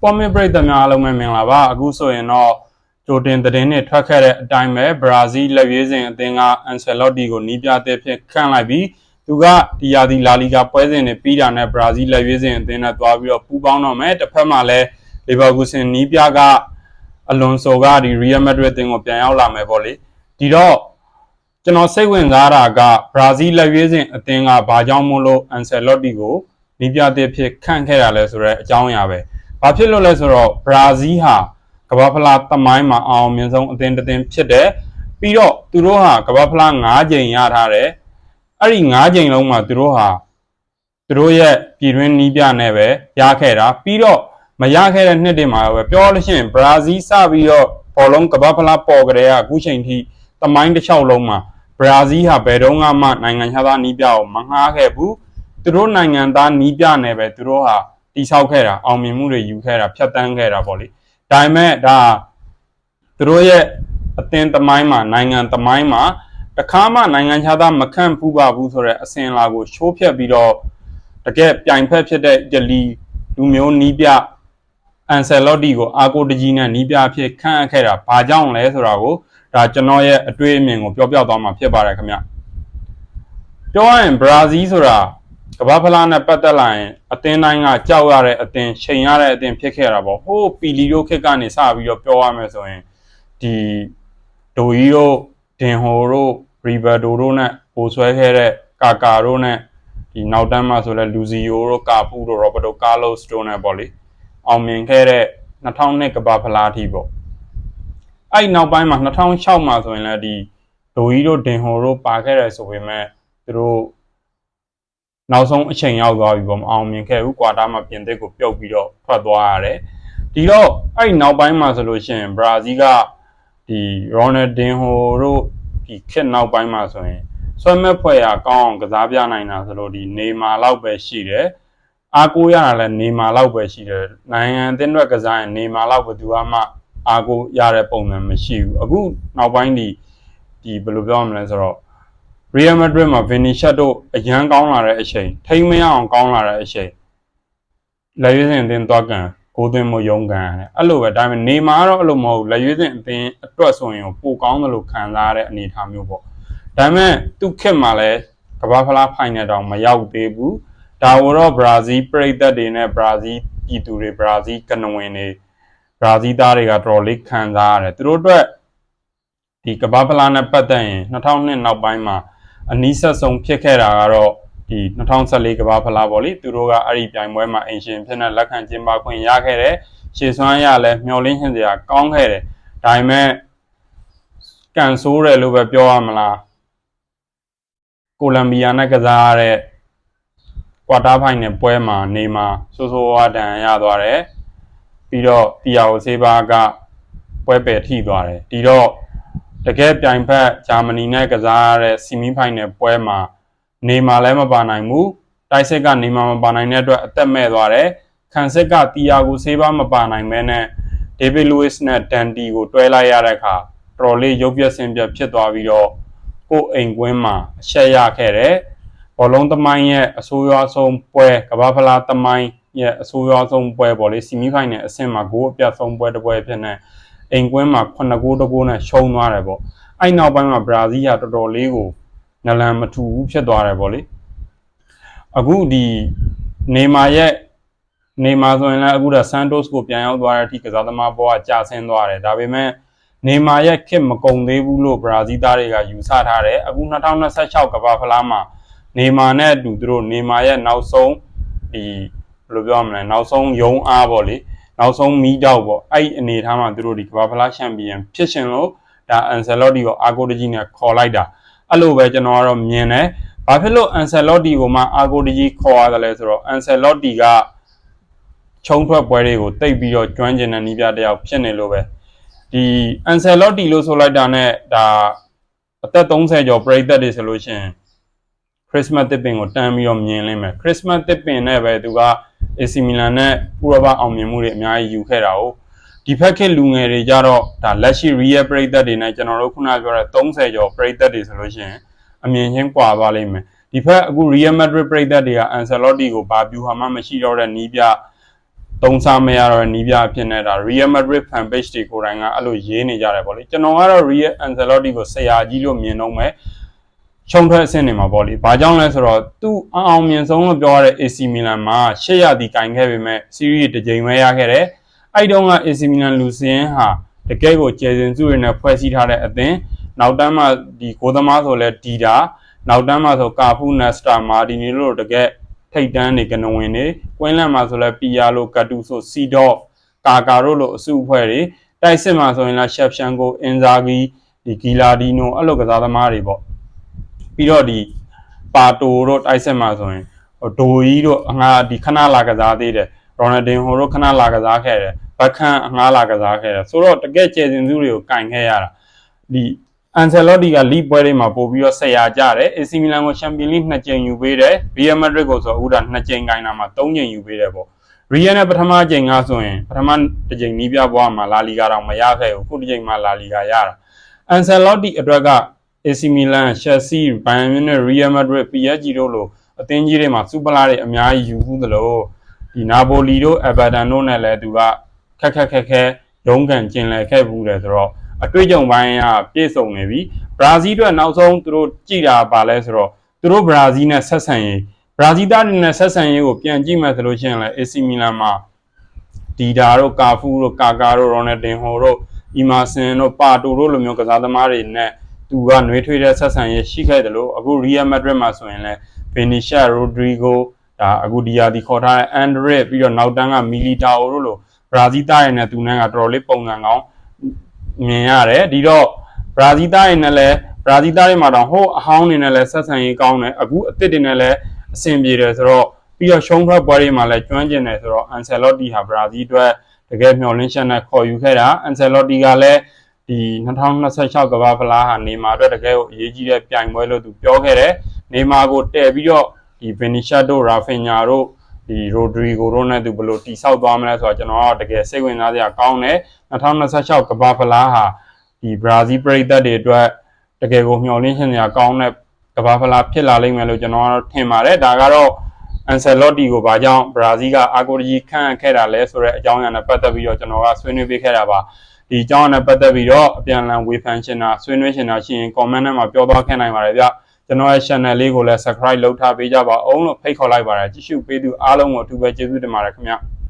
Sport Mid ပရိသတ်များအားလုံးပဲမင်္ဂလာပါအခုဆိုရင်တော့ကြိုတင်သတင်းတွေထွက်ခဲ့တဲ့အတိုင်းပဲဘရာဇီးလက်ရွေးစင်အသင်းကအန်ဆယ်လော့တီကိုနီးပြတဲ့ဖြစ်ခန့်လိုက်ပြီးသူကဒီယာဒီလာလီဂါပွဲစဉ်တွေပြီးတာနဲ့ဘရာဇီးလက်ရွေးစင်အသင်းနဲ့တွားပြီးတော့ပူးပေါင်းတော့မယ်တစ်ဖက်မှာလည်းလီဗာပူးစင်နီးပြကအလွန်ဆိုကဒီရီယယ်မက်ဒရစ်အသင်းကိုပြန်ရောက်လာမယ်ပေါ့လေဒီတော့ကျွန်တော်စိတ်ဝင်စားတာကဘရာဇီးလက်ရွေးစင်အသင်းကဘာကြောင့်မို့လို့အန်ဆယ်လော့တီကိုနီးပြတဲ့ဖြစ်ခန့်ခဲ့တာလဲဆိုတော့အကြောင်းအရာပဲ။ ဘာဖြစ်လို့လဲဆိုတော့ဘရာဇီးဟာကမ္ဘာဖလားသမိုင်းမှာအောင်မြင်ဆုံးအသင်းတစ်သင်းဖြစ်တယ်။ပြီးတော့သူတို့ဟာကမ္ဘာဖလား၅ကြိမ်ရထားတယ်။အဲ့ဒီ၅ကြိမ်လုံးမှာသူတို့ဟာသူတို့ရဲ့ပြည်တွင်းနီးပြနဲ့ပဲရခဲ့တာ။ပြီးတော့မရခဲ့တဲ့နှစ်တွေမှာပဲပြောလို့ရှိရင်ဘရာဇီးစပြီးတော့ဘောလုံးကမ္ဘာဖလားပေါ်ကြတဲ့အခုချိန်ထိသမိုင်းတစ်လျှောက်လုံးမှာဘရာဇီးဟာဘယ်တော့မှနိုင်ငံခြားသားနီးပြကိုမငှားခဲ့ဘူး။သူတို့နိုင်ငံသားနီးပြနဲ့ပဲသူတို့ဟာ တိဆောက်ခဲ့တာအောင်မြင်မှုတွေယူခဲ့တာဖြတ်တန်းခဲ့တာပေါ့လေဒါပေမဲ့ဒါသူတို့ရဲ့အသင်းသမိုင်းမှာနိုင်ငံသမိုင်းမှာတခါမှနိုင်ငံခြားသားမခန့်ဖူးပါဘူးဆိုတဲ့အစဉ်အလာကိုရှိုးဖြတ်ပြီးတော့တကယ်ပြိုင်ဖက်ဖြစ်တဲ့အီတလီလူမျိုးနီးပြအန်ဆယ်လော့တီကိုအာကိုတကြီးနဲ့နီးပြအဖြစ်ခန့်အပ်ခဲ့တာဘာကြောင့်လဲဆိုတာကိုဒါကျွန်တော်ရဲ့အတွေ့အမြင်ကိုပြောပြသွားမှာဖြစ်ပါတယ်ခင်ဗျပြောရရင်ဘရာဇီးဆိုတာ ကမ္ဘာဖလားနဲ့ပတ်သက်လာရင်အသင်းတိုင်းကကြောက်ရတဲ့အသင်းချိန်ရတဲ့အသင်းဖြစ်ခဲ့တာပေါ့ဟိုးပီလီတို့ခက်ကနေစပြီးတော့ပြောရမယ်ဆိုရင်ဒီဒိုကြီးတို့ဒင်ဟိုတို့ရီဗာဒိုတို့နဲ့ပိုဆွဲခဲ့တဲ့ကာကာတို့နဲ့ဒီနောက်တန်းမှာဆိုလဲလူစီယိုတို့ကာပူတို့ရောဘတ်တိုကာလိုစ်တို့နဲ့ပေါ့လေအောင်မြင်ခဲ့တဲ့2002ကမ္ဘာဖလားအထိပေါ့အဲ့နောက်ပိုင်းမှာ2006မှာဆိုရင်လည်းဒီဒိုကြီးတို့ဒင်ဟိုတို့ပါခဲ့တယ်ဆိုပေမဲ့သူတို့ နောက်ဆုံးအချိန်ရောက်သွားပြီပေါ့မအောင်မြင်ခဲ့ဘူးကွာတာမှာပြင်သစ်ကိုပြုတ်ပြီးတော့ထွက်သွားရတယ်ဒီတော့အဲ့နောက်ပိုင်းမှာဆိုလို့ရှိရင်ဘရာဇီးကဒီရိုနယ်ဒင်ဟိုတို့ဒီခေတ်နောက်ပိုင်းမှာဆိုရင်ဆွဲမဲ့ဖွဲ့ရကောင်းအောင်ကစားပြနိုင်တာဆိုလို့ဒီနေမာလောက်ပဲရှိတယ်အားကိုးရတာလည်းနေမာလောက်ပဲရှိတယ်နိုင်ငံအသင်းအတွက်ကစားရင်နေမာလောက်ဘယ်သူမှအားကိုးရတဲ့ပုံစံမရှိဘူးအခုနောက်ပိုင်းဒီဒီဘယ်လိုပြောရမလဲဆိုတော့ Real Madrid မှာ Vinicius တို့အရန်ကောင်းလာတဲ့အချိန်ထိမ့်မရအောင်ကောင်းလာတဲ့အချိန်လက်ရွေးစင်အသင်းသွားကန်ကိုသွင်းမယုံကန်ရတယ်အဲ့လိုပဲဒါပေမဲ့နေမှာတော့အဲ့လိုမဟုတ်လက်ရွေးစင်အသင်းအတွက်ဆိုရင်ပိုကောင်းတယ်လို့ခံစားရတဲ့အနေအထားမျိုးပေါ့ဒါပေမဲ့သူ့ခက်မှာလည်းကမ္ဘာဖလားဖိုင်နယ်တောင်မရောက်သေးဘူးဒါဝတော့ဘရာဇီးပြည်သက်တွေနဲ့ဘရာဇီးပြည်သူတွေဘရာဇီးကနဝင်တွေဘရာဇီးသားတွေကတော်တော်လေးခံစားရတယ်သူတို့အတွက်ဒီကမ္ဘာဖလားနဲ့ပတ်သက်ရင်2002နောက်ပိုင်းမှာ အနီးဆက်ဆုံးဖြစ်ခဲ့တာကတော့ဒီ2014ကမ္ဘာဖလားပေါ့လေသူတို့ကအဲ့ဒီပြိုင်ပွဲမှာအင်ရှင်ဖြစ်တဲ့လက်ခံကျင်းပခွင့်ရခဲ့တယ်ရှေ့စွမ်းရလဲမျောလင်းရှင်စရာကောင်းခဲ့တယ်ဒါပေမဲ့ကန်ဆိုးတယ်လို့ပဲပြောရမလားကိုလံဘီယာနဲ့ကစားရတဲ့ကွာတာဖိုင်နယ်ပွဲမှာနေမှာဆိုးဆိုးဝါးဒဏ်ရသွားတယ်ပြီးတော့တီယာကိုဆေးပါကပွဲပယ်ထိသွားတယ်ဒီတော့ တကယ်ပြိုင်ဖက်ဂျာမနီနဲ့ကစားရတဲ့ဆီမီဖိုင်နယ်ပွဲမှာနေမာလည်းမပါနိုင်ဘူးတိုက်စစ်ကနေမာမပါနိုင်တဲ့အတွက်အသက်မဲ့သွားတယ်ခံစစ်ကတီယာကိုဆေးပါမပါနိုင်မဲနဲ့ဒေးဗစ်လူးစ်နဲ့ဒန်တီကိုတွဲလိုက်ရတဲ့အခါတော်လေးရုပ်ပြက်ဆင်းပြက်ဖြစ်သွားပြီးတော့ကိုအိမ်ကွင်းမှာအချက်ရခဲ့တယ်ဘောလုံးသမိုင်းရဲ့အဆိုးရွားဆုံးပွဲကဘာဖလားသမိုင်းရဲ့အဆိုးရွားဆုံးပွဲပေါ့လေဆီမီဖိုင်နယ်အဆင့်မှာဂိုးအပြတ်ဆုံးပွဲတစ်ပွဲဖြစ်နေ အိမ်ကွင်းမှာ9ဂိုးတဂိုးနဲ့ရှုံးသွားတယ်ပေါ့အဲ့နောက်ပိုင်းမှာဘရာဇီးကတော်တော်လေးကိုနလန်မထူဘူးဖြစ်သွားတယ်ပေါ့လေအခုဒီနေမာရဲ့နေမာဆိုရင်လည်းအခုတော့ဆန်တိုစ်ကိုပြန်ရောက်သွားတဲ့အထိကစားသမားဘောကကြာဆင်းသွားတယ်ဒါပေမဲ့နေမာရဲ့ခစ်မကုံသေးဘူးလို့ဘရာဇီးသားတွေကယူဆထားတယ်အခု2026ကမ္ဘာဖလားမှာနေမာနဲ့အတူသူတို့နေမာရဲ့နောက်ဆုံးဒီဘယ်လိုပြောရမလဲနောက်ဆုံးယုံအားပေါ့လေ နောက်ဆုံးမီးတောက်ပေါ့အဲ့ဒီအနေထားမှာသူတို့ဒီကမ္ဘာဖလားချန်ပီယံဖြစ်ရှင်လို့ဒါအန်ဆယ်လော့တီကိုအာကိုတကြီးနဲ့ခေါ်လိုက်တာအဲ့လိုပဲကျွန်တော်ကတော့မြင်တယ်ဘာဖြစ်လို့အန်ဆယ်လော့တီကိုမှအာကိုတကြီးခေါ်ရတယ်လဲဆိုတော့အန်ဆယ်လော့တီကချုံထွက်ပွဲတွေကိုတိတ်ပြီးတော့ကျွမ်းကျင်တဲ့နီးပြတယောက်ဖြစ်နေလို့ပဲဒီအန်ဆယ်လော့တီလို့ဆိုလိုက်တာနဲ့ဒါအသက်30ကျော်ပြိသက်တွေဆိုလို့ရှိရင်ခရစ်စမတ်တစ်ပင်ကိုတန်းပြီးတော့မြင်လိမ့်မယ်ခရစ်စမတ်တစ်ပင်နဲ့ပဲသူက AC Milan နဲ့ပူရပါအောင်မြင်မှုတွေအများကြီးယူခဲ့တာ哦ဒီဖက်ခေတ်လူငယ်တွေကြတော့ဒါလက်ရှိ real ပရိသတ်တွေနဲ့ကျွန်တော်တို့ခုနပြောတဲ့30ကျော်ပရိသတ်တွေဆိုလို့ရှိရင်အမြင်ချင်းကွာသွားလိမ့်မယ်ဒီဖက်အခု Real Madrid ပရိသတ်တွေက Ancelotti ကိုဘာပြူဟာမှမရှိတော့တဲ့နီးပြသုံးစားမရတော့တဲ့နီးပြအဖြစ်နဲ့ဒါ Real Madrid fan page တွေကိုယ်တိုင်ကအဲ့လိုရေးနေကြတယ်ပေါ့လေကျွန်တော်ကတော့ Real Ancelotti ကိုဆရာကြီးလို့မြင်တော့မယ် ခြုံထွက်အဆင့်နေမှာပေါ့လေ။ဘာကြောင့်လဲဆိုတော့သူအအောင်မြင်ဆုံးလို့ပြောရတဲ့ AC Milan မှာရှေ့ရသည်ကင်ခဲ့ပေမဲ့ series တစ်ကြိမ်ပဲရခဲ့တယ်။အဲ့တုန်းက AC Milan လူစင်းဟာတကယ်ကိုကျေစင်စုတွေနဲ့ဖွဲ့စည်းထားတဲ့အသင်းနောက်တန်းမှာဒီကိုသမားဆိုလဲဒီတာနောက်တန်းမှာဆိုကာဖူနက်စတာမာဒီနီလိုတကယ်ထိတ်တန်းနေကနဝင်နေကွင်းလန့်မှာဆိုလဲပီယာလိုကတူဆိုစီဒေါ့ကာကာတို့လိုအစုအဖွဲ့တွေတိုက်စစ်မှာဆိုရင်လားရှက်ရှန်ကိုအင်ဇာဂီဒီဂီလာဒီနိုအဲ့လိုကစားသမားတွေပေါ့ ပြီးတော့ဒီပါတိုတို့တိုက်စစ်မှာဆိုရင်ဒိုကြီးတို့အငါဒီခဏလာကစားသေးတယ်ရိုနယ်ဒင်ဟိုတို့ခဏလာကစားခဲ့တယ်ဘက်ခန့်အငားလာကစားခဲ့တယ်ဆိုတော့တကယ်ကျေစင်စုတွေကိုကင်ခဲ့ရတာဒီအန်ဆယ်လော့တီကလိပွဲတွေမှာပို့ပြီးတော့ဆက်ရကြတယ် AC မီလန်ကိုချန်ပီယံလိနှစ်ကြိမ်ယူပေးတယ် Real Madrid ကိုဆိုအခုဒါနှစ်ကြိမ်ကင်တာမှာသုံးကြိမ်ယူပေးတယ်ပေါ့ Real နဲ့ပထမကြိမ်ကဆိုရင်ပထမတစ်ကြိမ်နီးပြပွားမှာလာလီဂါတော့မရခဲ့ဘူးခုတစ်ကြိမ်မှာလာလီဂါရတာအန်ဆယ်လော့တီအတွက်က AC Milan, Chelsea, Bayern Munich, Real Madrid, PSG တို့လိုအသင်းကြီးတွေမှာစူပါလာတွေအများကြီးယူဘူးသလိုဒီနာပိုလီတို့ Everton တို့နဲ့လည်းသူကခက်ခက်ခက်ခဲရုန်းကန်ကျင်လည်ခဲ့ဘူးတယ်ဆိုတော့အတွေ့အကြုံပိုင်းကပြည့်စုံနေပြီဘရာဇီးအတွက်နောက်ဆုံးသူတို့ကြည်တာပါလဲဆိုတော့သူတို့ဘရာဇီးနဲ့ဆက်ဆံရေးဘရာဇီးသားတွေနဲ့ဆက်ဆံရေးကိုပြန်ကြည့်မယ်ဆိုလို့ရှိရင်လည်း AC Milan မှာဒီဒါတို့ကာဖူတို့ကာကာတို့ရိုနယ်ဒင်ဟိုတို့အီမာဆင်တို့ပါတိုတို့လိုမျိုးကစားသမားတွေနဲ့ သူကနှွေးထွေးတဲ့ဆက်ဆံရေးရှိခဲ့တယ်လို့အခု Real Madrid မှာဆိုရင်လည်း Vinicius Rodrigo ဒါအခုဒီယာဒီခေါ်ထားတဲ့ Andres ပြီးတော့နောက်တန်းက Militao တို့လိုဘရာဇီးသားတွေနဲ့သူနဲ့ကတော်တော်လေးပုံစံကောင်းမြင်ရတယ်ဒီတော့ဘရာဇီးသားတွေနဲ့လည်းဘရာဇီးသားတွေမှာတော့ဟိုအဟောင်းတွေနဲ့လည်းဆက်ဆံရေးကောင်းတယ်အခုအစ်စ်တွေနဲ့လည်းအဆင်ပြေတယ်ဆိုတော့ပြီးတော့ရှုံးထွက်ပွဲတွေမှာလည်းကျွမ်းကျင်တယ်ဆိုတော့ Ancelotti ဟာဘရာဇီးအတွက်တကယ်မျှော်လင့်ချက်နဲ့ခေါ်ယူခဲ့တာ Ancelotti ကလည်း ဒီ2026ကမ္ဘာဖလားဟာနေမာအတွက်တကယ်ကိုအရေးကြီးတဲ့ပြိုင်ပွဲလို့သူပြောခဲ့တယ်နေမာကိုတည်ပြီးတော့ဒီ Vinicius တို့ Rafinha တို့ဒီ Rodrigo တို့နဲ့သူဘယ်လိုတိဆောက်သွားမလဲဆိုတော့ကျွန်တော်ကတကယ်စိတ်ဝင်စားစရာကောင်းတယ်2026ကမ္ဘာဖလားဟာဒီဘရာဇီးပြည်သက်တွေအတွက်တကယ်ကိုမျှော်လင့်ရှင်စရာကောင်းတဲ့ကမ္ဘာဖလားဖြစ်လာလိမ့်မယ်လို့ကျွန်တော်ကတော့ထင်ပါတယ်ဒါကတော့အန်ဆယ်လော့တီကိုဘာကြောင့်ဘရာဇီးကအာကိုကြီးခန့်ခဲ့တာလဲဆိုတဲ့အကြောင်းအရာနဲ့ပတ်သက်ပြီးတော့ကျွန်တော်ကဆွေးနွေးပေးခဲ့တာပါ ဒီအကြောင်းအရာနဲ့ပတ်သက်ပြီးတော့အပြန်အလှန်ဝေဖန်ရှင်တာဆွေးနွေးရှင်တာရှိရင် comment ထဲမှာပြောသွားခဲ့နိုင်ပါတယ်ဗျကျွန်တော်ရဲ့ channel လေးကိုလည်း subscribe လုပ်ထားပေးကြပါအောင်လို့ဖိတ်ခေါ်လိုက်ပါတယ်ကြည့်ရှုပေးသူအားလုံးကိုအထူးပဲကျေးဇူးတင်ပါတယ်ခင်ဗျ